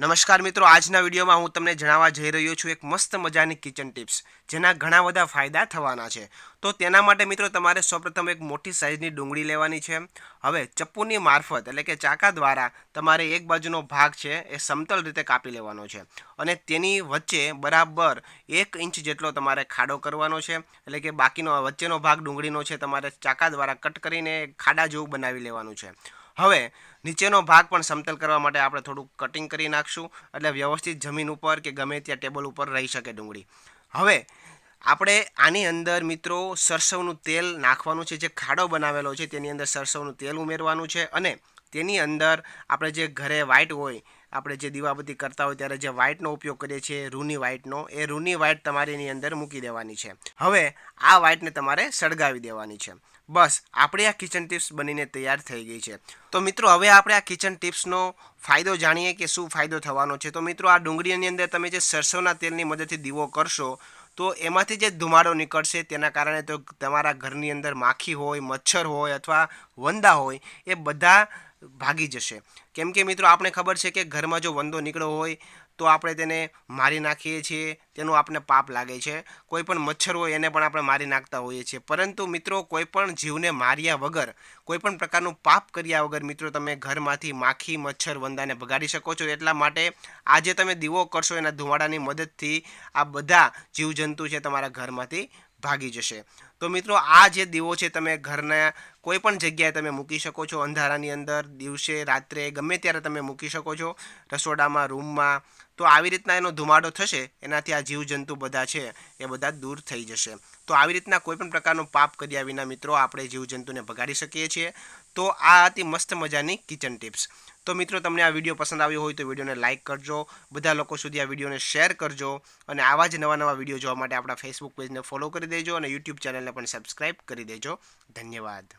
નમસ્કાર મિત્રો, આજના વિડીયોમાં હું તમને જણાવવા જઈ રહ્યો છું એક મસ્ત મજાની કિચન ટિપ્સ, જેના ઘણા બધા ફાયદા થવાના છે. તો તેના માટે મિત્રો, તમારે સૌપ્રથમ એક મોટી સાઇઝની ડુંગળી લેવાની છે. હવે ચપ્પુની મારફત, એટલે કે ચાકા દ્વારા, તમારે એક બાજુનો ભાગ છે એ સમતલ રીતે કાપી લેવાનો છે. અને તેની વચ્ચે બરાબર એક ઇંચ જેટલો તમારે ખાડો કરવાનો છે. એટલે કે બાકીનો, વચ્ચેનો ભાગ ડુંગળીનો છે, તમારે ચાકા દ્વારા કટ કરીને ખાડા જેવું બનાવી લેવાનું છે. હવે નીચેનો ભાગ પણ સમતલ કરવા માટે આપણે થોડુંક કટિંગ કરી નાખશું. એટલે વ્યવસ્થિત જમીન ઉપર કે ગમે ત્યાં ટેબલ ઉપર રહી શકે ડુંગળી. હવે આપણે આની અંદર મિત્રો સરસવનું તેલ નાખવાનું છે. જે ખાડો બનાવેલો છે, તેની અંદર સરસવનું તેલ ઉમેરવાનું છે અને તેની અંદર આપણે જે ઘરે વ્હાઇટ હોય, આપણે જે દીવાબત્તી કરતા હોય ત્યારે જે વ્હાઇટનો ઉપયોગ કરીએ છીએ, રૂની વ્હાઇટનો એ રૂની વ્હાઇટ તમારે એની અંદર મૂકી દેવાની છે. હવે આ વ્હાઇટને તમારે સળગાવી દેવાની છે. બસ, આપણી આ કિચન ટિપ્સ બનીને તૈયાર થઈ ગઈ છે. તો મિત્રો, હવે આપણે આ કિચન ટિપ્સનો ફાયદો જાણીએ કે શું ફાયદો થવાનો છે. તો મિત્રો, આ ડુંગળીની અંદર તમે જે સરસોના તેલની મદદથી દીવો કરશો, તો એમાંથી જે ધુમાડો નીકળશે તેના કારણે તો તમારા ઘરની અંદર માખી હોય, મચ્છર હોય અથવા વંદા હોય, એ બધા ભાગી જશે. કેમ કે મિત્રો આપણે ખબર છે કે ઘરમાં જો વંદો નીકળ્યો હોય, તો આપણે તેને મારી નાખીએ છીએ, તેનું આપણે પાપ લાગે છે. કોઈ પણ મચ્છર હોય, એને પણ આપણે મારી નાખતા હોઈએ છીએ. પરંતુ મિત્રો, કોઈ પણ જીવને માર્યા વગર, કોઈ પણ પ્રકારનું પાપ કર્યા વગર મિત્રો, તમે ઘરમાંથી માખી, મચ્છર, વંદાને ભગાડી શકો છો. એટલા માટે આજે તમે દીવો કરશો, એના ધુમાડાની મદદથી આ બધા જીવજંતુ છે, તમારા ઘરમાંથી ભાગી જશે. તો મિત્રો, આ જે દીવો છે તમે ઘરના કોઈ પણ જગ્યાએ તમે મૂકી શકો છો. અંધારાની અંદર, દિવસે, રાત્રે, ગમે ત્યારે તમે મૂકી શકો છો. રસોડામાં, રૂમમાં, તો આવી રીતના એનો ધુમાડો થશે, એનાથી આ જીવજંતુ બધા છે, એ બધા દૂર થઈ જશે. તો આવી રીતના કોઈ પણ પ્રકારનો પાપ કર્યા વિના મિત્રો, આપણે જીવજંતુને ભગાડી શકીએ છીએ. તો આ હતી મસ્ત મજાની કિચન ટિપ્સ. તો મિત્રો, તમને આ વીડિયો પસંદ આવ્યો હોય તો વિડીયોને લાઇક કરજો. બધા લોકો સુધી આ વિડીયોને શેર કરજો. અને આવા જ નવા નવા વીડિયો જોવા માટે આપણા ફેસબુક પેજને ફોલો કરી દેજો અને યુટ્યુબ ચેનલને પણ સબસ્ક્રાઈબ કરી દેજો. ધન્યવાદ.